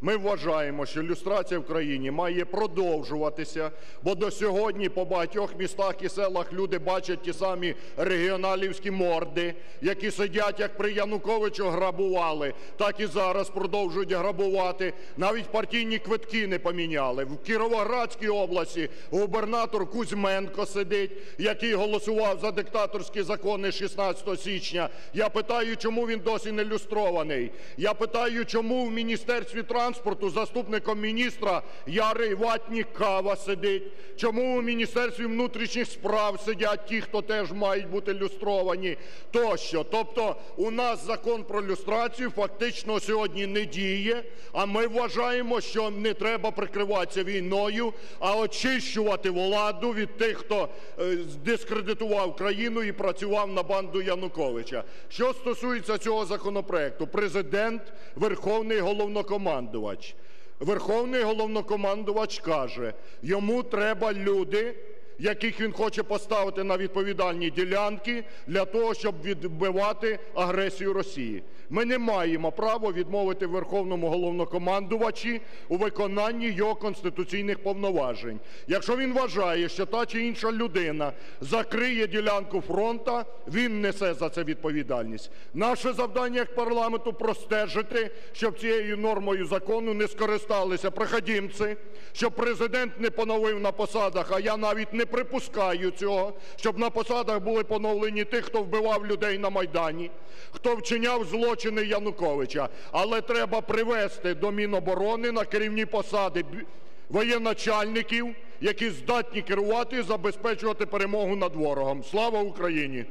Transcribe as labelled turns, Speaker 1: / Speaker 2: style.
Speaker 1: Ми вважаємо, що люстрація в країні має продовжуватися, бо до сьогодні по багатьох містах і селах люди бачать ті самі регіоналівські морди, які сидять, як при Януковичу грабували, так і зараз продовжують грабувати. Навіть партійні квитки не поміняли. В Кіровоградській області губернатор Кузьменко сидить, який голосував за диктаторські закони 16 січня. Я питаю, чому він досі не люстрований? Я питаю, чому в Міністерстві транспорту заступником міністра Ярий Ватнік Кава сидить? Чому у Міністерстві внутрішніх справ сидять ті, хто теж мають бути люстровані? Тощо. Тобто у нас закон про люстрацію фактично сьогодні не діє, а ми вважаємо, що не треба прикриватися війною, а очищувати владу від тих, хто е, дискредитував країну і працював на банду Януковича. Що стосується цього законопроекту, Президент – Верховний Головнокомандувач. Верховний Головнокомандувач каже, йому треба люди, яких він хоче поставити на відповідальні ділянки для того, щоб відбивати агресію Росії. Ми не маємо права відмовити Верховному Головнокомандувачі у виконанні його конституційних повноважень. Якщо він вважає, що та чи інша людина закриє ділянку фронту, він несе за це відповідальність. Наше завдання як парламенту простежити, щоб цією нормою закону не скористалися проходимці, щоб Президент не поновив на посадах, а я навіть не припускаю цього, щоб на посадах були поновлені ті, хто вбивав людей на Майдані, хто вчиняв злочини Януковича. Але треба привести до Міноборони на керівні посади воєначальників, які здатні керувати і забезпечувати перемогу над ворогом. Слава Україні!